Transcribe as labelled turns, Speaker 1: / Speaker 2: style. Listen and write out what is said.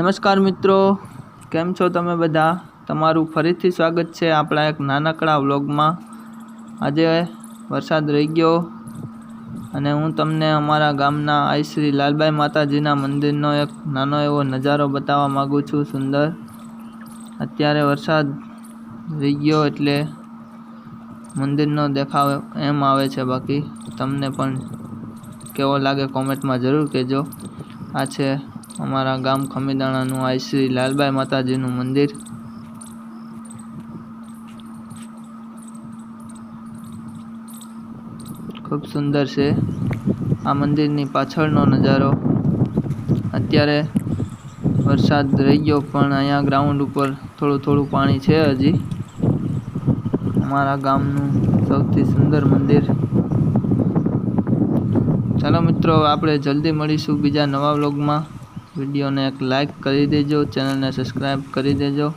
Speaker 1: નમસ્કાર મિત્રો, કેમ છો તમે બધા? તમારું ફરીથી સ્વાગત છે આપણા એક નાનકડા વ્લોગમાં. આજે વરસાદ રહી ગયો અને હું તમને અમારા ગામના આઈ શ્રી લાલબાઈ માતાજીના મંદિરનો એક નાનો એવો નજારો બતાવવા માગું છું, સુંદર. અત્યારે વરસાદ રહી ગયો એટલે મંદિરનો દેખાવ એમ આવે છે બાકી. તમને પણ કેવો લાગે કોમેન્ટમાં જરૂર કહેજો. આ છે અમારા ગામ ખમીદાણાનું આઈ શ્રી લાલબાઈ માતાજીનું મંદિર. ખૂબ સુંદર છે. આ મંદિરની પાછળનો નજારો. અત્યારે વરસાદ રહી ગયો, પણ અહીંયા ગ્રાઉન્ડ ઉપર થોડું થોડું પાણી છે હજી. અમારા ગામનું સૌથી સુંદર મંદિર. ચાલો મિત્રો, આપણે જલ્દી મળીશું બીજા નવા વ્લોગમાં. વિડીયોને એક લાઈક કરી દેજો ચેનલને સબસ્ક્રાઈબ કરી દેજો.